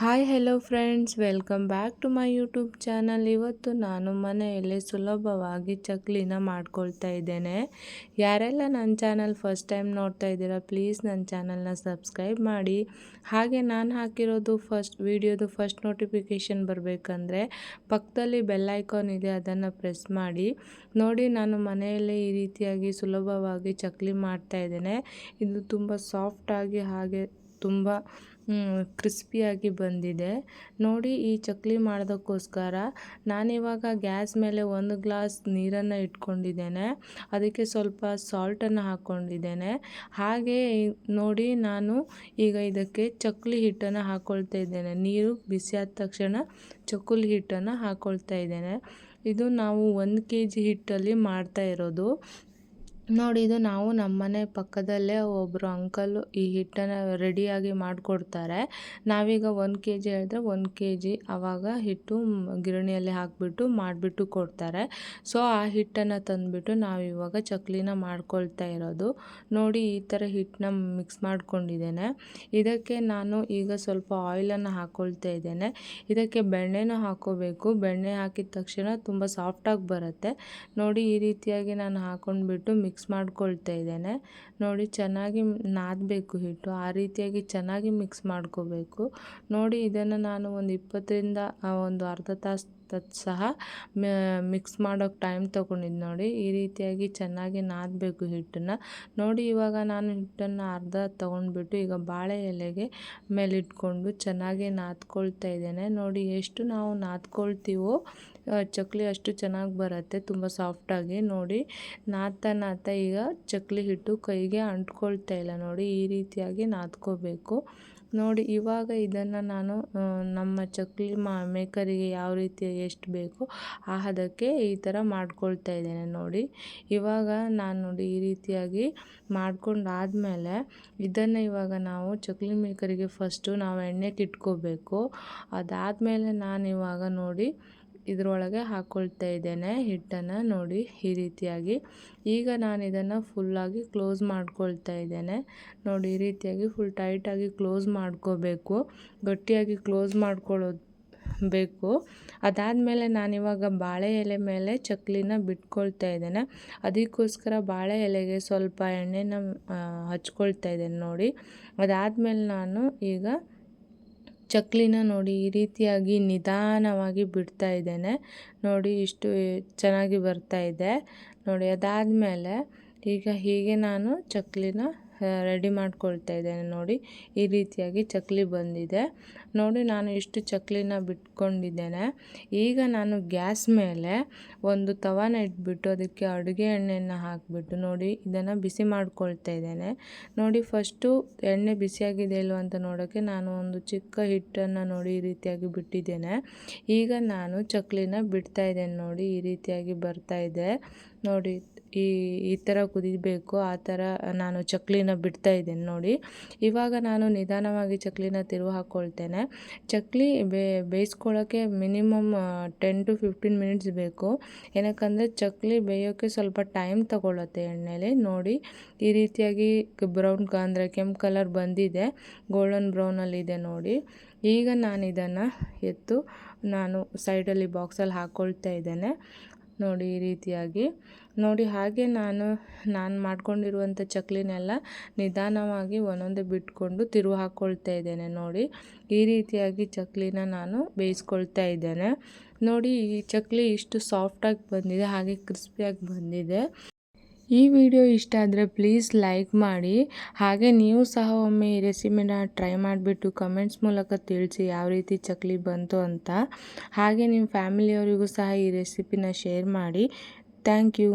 Hi hello friends welcome back to my YouTube channel ಇವತ್ತು ನಾನು ಮನೆಯಲ್ಲೇ ಸುಲಭವಾಗಿ ಚಕ್ಲಿನ ಮಾಡ್ಕೊಳ್ತಾ ಇದ್ದೇನೆ. ಯಾರೆಲ್ಲ ನನ್ನ ಚಾನಲ್ ಫಸ್ಟ್ ಟೈಮ್ ನೋಡ್ತಾ ಇದ್ದೀರಾ ಪ್ಲೀಸ್ ನನ್ನ ಚಾನಲ್ನ ಸಬ್ಸ್ಕ್ರೈಬ್ ಮಾಡಿ. ಹಾಗೆ ನಾನು ಹಾಕಿರೋದು ಫಸ್ಟ್ ವಿಡಿಯೋದು ಫಸ್ಟ್ ನೋಟಿಫಿಕೇಷನ್ ಬರಬೇಕಂದ್ರೆ ಪಕ್ಕದಲ್ಲಿ ಬೆಲ್ ಐಕಾನ್ ಇದೆ, ಅದನ್ನು ಪ್ರೆಸ್ ಮಾಡಿ. ನೋಡಿ, ನಾನು ಮನೆಯಲ್ಲೇ ಈ ರೀತಿಯಾಗಿ ಸುಲಭವಾಗಿ ಚಕ್ಲಿ ಮಾಡ್ತಾ ಇದ್ದೇನೆ. ಇದು ತುಂಬ ಸಾಫ್ಟಾಗಿ ಹಾಗೆ ತುಂಬ ಕ್ರಿಸ್ಪಿಯಾಗಿ ಬಂದಿದೆ. ನೋಡಿ ಈ ಚಕ್ಲಿ ಮಾಡೋದಕ್ಕೋಸ್ಕರ ನಾನಿವಾಗ ಗ್ಯಾಸ್ ಮೇಲೆ ಒಂದು ಗ್ಲಾಸ್ ನೀರನ್ನು ಇಟ್ಕೊಂಡಿದ್ದೇನೆ. ಅದಕ್ಕೆ ಸ್ವಲ್ಪ ಸಾಲ್ಟನ್ನು ಹಾಕ್ಕೊಂಡಿದ್ದೇನೆ. ಹಾಗೆ ನೋಡಿ ನಾನು ಈಗ ಇದಕ್ಕೆ ಚಕ್ಲಿ ಹಿಟ್ಟನ್ನು ಹಾಕ್ಕೊಳ್ತಾ ಇದ್ದೇನೆ. ನೀರು ಬಿಸಿಯಾದ ತಕ್ಷಣ ಚಕ್ಲಿ ಹಿಟ್ಟನ್ನು ಹಾಕ್ಕೊಳ್ತಾ ಇದ್ದೇನೆ. ಇದು ನಾವು ಒಂದು ಕೆ ಜಿ ಹಿಟ್ಟಲ್ಲಿ ಮಾಡ್ತಾ ಇರೋದು. ನೋಡಿ, ಇದು ನಾವು ನಮ್ಮನೆ ಪಕ್ಕದಲ್ಲೇ ಒಬ್ಬರು ಅಂಕಲು ಈ ಹಿಟ್ಟನ್ನು ರೆಡಿಯಾಗಿ ಮಾಡಿಕೊಡ್ತಾರೆ. ನಾವೀಗ ಒಂದು ಕೆ ಜಿ ಹೇಳಿದ್ರೆ ಒಂದು ಕೆ ಜಿ ಆವಾಗ ಹಿಟ್ಟು ಗಿರಣಿಯಲ್ಲಿ ಹಾಕಿಬಿಟ್ಟು ಮಾಡಿಬಿಟ್ಟು ಕೊಡ್ತಾರೆ. ಸೊ ಆ ಹಿಟ್ಟನ್ನು ತಂದುಬಿಟ್ಟು ನಾವು ಇವಾಗ ಚಕ್ಲಿನ ಮಾಡ್ಕೊಳ್ತಾ ಇರೋದು. ನೋಡಿ, ಈ ಥರ ಹಿಟ್ಟನ್ನ ಮಿಕ್ಸ್ ಮಾಡ್ಕೊಂಡಿದ್ದೇನೆ. ಇದಕ್ಕೆ ನಾನು ಈಗ ಸ್ವಲ್ಪ ಆಯಿಲನ್ನು ಹಾಕ್ಕೊಳ್ತಾ ಇದ್ದೇನೆ. ಇದಕ್ಕೆ ಬೆಣ್ಣೆನೂ ಹಾಕೋಬೇಕು. ಬೆಣ್ಣೆ ಹಾಕಿದ ತಕ್ಷಣ ತುಂಬ ಸಾಫ್ಟಾಗಿ ಬರುತ್ತೆ. ನೋಡಿ, ಈ ರೀತಿಯಾಗಿ ನಾನು ಹಾಕೊಂಡ್ಬಿಟ್ಟು ಮಿಕ್ಸ್ ಮಿಕ್ಸ್ ಮಾಡ್ಕೊಳ್ತಾ ಇದ್ದೇನೆ. ನೋಡಿ ಚೆನ್ನಾಗಿ ನಾದಬೇಕು ಹಿಟ್ಟು. ಆ ರೀತಿಯಾಗಿ ಚೆನ್ನಾಗಿ ಮಿಕ್ಸ್ ಮಾಡ್ಕೋಬೇಕು. ನೋಡಿ ಇದನ್ನು ನಾನು ಒಂದು ಇಪ್ಪತ್ತರಿಂದ ಒಂದು ಅರ್ಧ ತಾಸು ಸಹ. ಮಿಕ್ಸ್ ಮಾಡೋಕೆ ಟೈಮ್ ತೊಗೊಂಡಿದ್ದು ನೋಡಿ. ಈ ರೀತಿಯಾಗಿ ಚೆನ್ನಾಗಿ ನಾದಬೇಕು ಹಿಟ್ಟನ್ನು. ನೋಡಿ ಇವಾಗ ನಾನು ಹಿಟ್ಟನ್ನು ಅರ್ಧ ತೊಗೊಂಡ್ಬಿಟ್ಟು ಈಗ ಬಾಳೆ ಎಲೆಗೆ ಮೇಲಿಟ್ಕೊಂಡು ಚೆನ್ನಾಗಿ ನಾದ್ಕೊಳ್ತಾ ಇದ್ದೇನೆ. ನೋಡಿ ಎಷ್ಟು ನಾವು ನಾದ್ಕೊಳ್ತೀವೋ ಚಕ್ಲಿ ಅಷ್ಟು ಚೆನ್ನಾಗಿ ಬರುತ್ತೆ. ತುಂಬ ಸಾಫ್ಟಾಗಿ ನೋಡಿ ನಾದ್ತಾ ನಾದ್ತಾ ಈಗ ಚಕ್ಲಿ ಹಿಟ್ಟು ಕೈಗೆ ಅಂಟ್ಕೊಳ್ತಾ ಇಲ್ಲ ನೋಡಿ. ಈ ರೀತಿಯಾಗಿ ನಾದ್ಕೋಬೇಕು. ನೋಡಿ, ಇವಾಗ ಇದನ್ನು ನಾನು ನಮ್ಮ ಚಕ್ಲಿ ಮಾ, ಮೇಕರಿಗೆ ಯಾವ ರೀತಿ ಎಷ್ಟು ಬೇಕು ಆ ಹದಕ್ಕೆ ಈ ಥರ ಮಾಡ್ಕೊಳ್ತಾ ಇದ್ದೇನೆ ನೋಡಿ. ಇವಾಗ ನಾನು ನೋಡಿ ಈ ರೀತಿಯಾಗಿ ಮಾಡ್ಕೊಂಡಾದಮೇಲೆ ಇದನ್ನು ಇವಾಗ ನಾವು ಚಕ್ಲಿ ಮೇಕರಿಗೆ ಫಸ್ಟು ನಾವು ಎಣ್ಣೆಗೆ ಇಟ್ಕೋಬೇಕು ಅದಾದಮೇಲೆ ನಾನು ಇವಾಗ ನೋಡಿ ಇದರೊಳಗೆ ಹಾಕ್ಕೊಳ್ತಾ ಇದ್ದೇನೆ, ಹಿಟ್ಟನ್ನು ನೋಡಿ ಈ ರೀತಿಯಾಗಿ. ಈಗ ನಾನು ಇದನ್ನು ಫುಲ್ಲಾಗಿ ಕ್ಲೋಸ್ ಮಾಡ್ಕೊಳ್ತಾ ಇದ್ದೇನೆ. ನೋಡಿ, ಈ ರೀತಿಯಾಗಿ ಫುಲ್ ಟೈಟಾಗಿ ಕ್ಲೋಸ್ ಮಾಡ್ಕೋಬೇಕು, ಗಟ್ಟಿಯಾಗಿ ಕ್ಲೋಸ್ ಮಾಡ್ಕೊಳ್ಳೋದು ಬೇಕು ಅದಾದಮೇಲೆ ನಾನಿವಾಗ ಬಾಳೆ ಎಲೆ ಮೇಲೆ ಚಕ್ಲಿನ ಬಿಟ್ಕೊಳ್ತಾ ಇದ್ದೇನೆ. ಅದಕ್ಕೋಸ್ಕರ ಬಾಳೆ ಎಲೆಗೆ ಸ್ವಲ್ಪ ಎಣ್ಣೆನ ಹಚ್ಕೊಳ್ತಾ ಇದ್ದೇನೆ ನೋಡಿ. ಅದಾದಮೇಲೆ ನಾನು ಈಗ ಚಕ್ಲಿನ ನೋಡಿ ಈ ರೀತಿಯಾಗಿ ನಿಧಾನವಾಗಿ ಬಿಡ್ತಾ ಇದ್ದೇನೆ. ನೋಡಿ ಇಷ್ಟು ಚೆನ್ನಾಗಿ ಬರ್ತಾ ಇದೆ. ನೋಡಿ ಅದಾದಮೇಲೆ ಈಗ ಹೀಗೆ ನಾನು ಚಕ್ಲಿನ ರೆಡಿ ಮಾಡ್ಕೊಳ್ತಾ ಇದ್ದೇನೆ ನೋಡಿ. ಈ ರೀತಿಯಾಗಿ ಚಕ್ಲಿ ಬಂದಿದೆ. ನೋಡಿ, ನಾನು ಇಷ್ಟು ಚಕ್ಲಿನ ಬಿಟ್ಕೊಂಡಿದ್ದೇನೆ. ಈಗ ನಾನು ಗ್ಯಾಸ್ ಮೇಲೆ ಒಂದು ತವಾನ ಇಟ್ಬಿಟ್ಟು ಅದಕ್ಕೆ ಅಡುಗೆ ಎಣ್ಣೆಯನ್ನು ಹಾಕಿಬಿಟ್ಟು ನೋಡಿ, ಇದನ್ನು ಬಿಸಿ ಮಾಡ್ಕೊಳ್ತಾ ಇದ್ದೇನೆ. ನೋಡಿ, ಫಸ್ಟು ಎಣ್ಣೆ ಬಿಸಿಯಾಗಿದೆ ಇಲ್ವ ಅಂತ ನೋಡೋಕ್ಕೆ ನಾನು ಒಂದು ಚಿಕ್ಕ ಹಿಟ್ಟನ್ನು ನೋಡಿ ಈ ರೀತಿಯಾಗಿ ಬಿಟ್ಟಿದ್ದೇನೆ. ಈಗ ನಾನು ಚಕ್ಲಿನ ಬಿಡ್ತಾ ಇದ್ದೇನೆ ನೋಡಿ, ಈ ರೀತಿಯಾಗಿ ಬರ್ತಾ ಇದೆ. ನೋಡಿ ಈ ಈ ಥರ ಕುದಿಬೇಕು, ಆ ಥರ ನಾನು ಚಕ್ಲಿನ ಬಿಡ್ತಾ ಇದ್ದೇನೆ ನೋಡಿ. ಇವಾಗ ನಾನು ನಿಧಾನವಾಗಿ ಚಕ್ಲಿನ ತಿರುವು ಹಾಕ್ಕೊಳ್ತೇನೆ ಚಕ್ಲಿ ಬೇ ಬೇಯಿಸ್ಕೊಳ್ಳೋಕ್ಕೆ minimum ten to fifteen minutes ಬೇಕು. ಏನಕ್ಕಂದರೆ ಚಕ್ಲಿ ಬೇಯೋಕ್ಕೆ ಸ್ವಲ್ಪ ಟೈಮ್ ತಗೊಳ್ಳುತ್ತೆ ಎಣ್ಣೆಲಿ. ನೋಡಿ, ಈ ರೀತಿಯಾಗಿ ಬ್ರೌನ್ ಅಂದರೆ ಕೆಂಪು ಕಲರ್ ಬಂದಿದೆ. ಗೋಲ್ಡನ್ ಬ್ರೌನಲ್ಲಿದೆ ನೋಡಿ. ಈಗ ನಾನು ಇದನ್ನು ಎತ್ತು, ನಾನು ಸೈಡಲ್ಲಿ ಬಾಕ್ಸಲ್ಲಿ ಹಾಕ್ಕೊಳ್ತಾ ಇದ್ದೇನೆ. ನೋಡಿ ಈ ರೀತಿಯಾಗಿ. ನೋಡಿ ಹಾಗೆ ನಾನು ನಾನು ಮಾಡ್ಕೊಂಡಿರುವಂಥ ಚಕ್ಲಿನೆಲ್ಲ ನಿಧಾನವಾಗಿ ಒಂದೊಂದೇ ಬಿಟ್ಕೊಂಡು ತಿರುವು ಹಾಕ್ಕೊಳ್ತಾ ಇದ್ದೇನೆ ನೋಡಿ. ಈ ರೀತಿಯಾಗಿ ಚಕ್ಲಿನ ನಾನು ಬೇಯಿಸ್ಕೊಳ್ತಾ ಇದ್ದೇನೆ. ನೋಡಿ ಈ ಚಕ್ಲಿ ಇಷ್ಟು ಸಾಫ್ಟಾಗಿ ಬಂದಿದೆ, ಹಾಗೆ ಕ್ರಿಸ್ಪಿಯಾಗಿ ಬಂದಿದೆ. ಈ ವಿಡಿಯೋ ಇಷ್ಟ ಆದರೆ ಪ್ಲೀಸ್ ಲೈಕ್ ಮಾಡಿ. ಹಾಗೆ ನೀವು ಸಹ ಒಮ್ಮೆ ಈ ರೆಸಿಪಿನ ಟ್ರೈ ಮಾಡಿಬಿಟ್ಟು ಕಮೆಂಟ್ಸ್ ಮೂಲಕ ತಿಳಿಸಿ ಯಾವ ರೀತಿ ಚಕ್ಲಿ ಬಂತು ಅಂತ. ಹಾಗೆ ನಿಮ್ಮ ಫ್ಯಾಮಿಲಿಯವರಿಗೂ ಸಹ ಈ ರೆಸಿಪಿನ ಶೇರ್ ಮಾಡಿ. Thank you.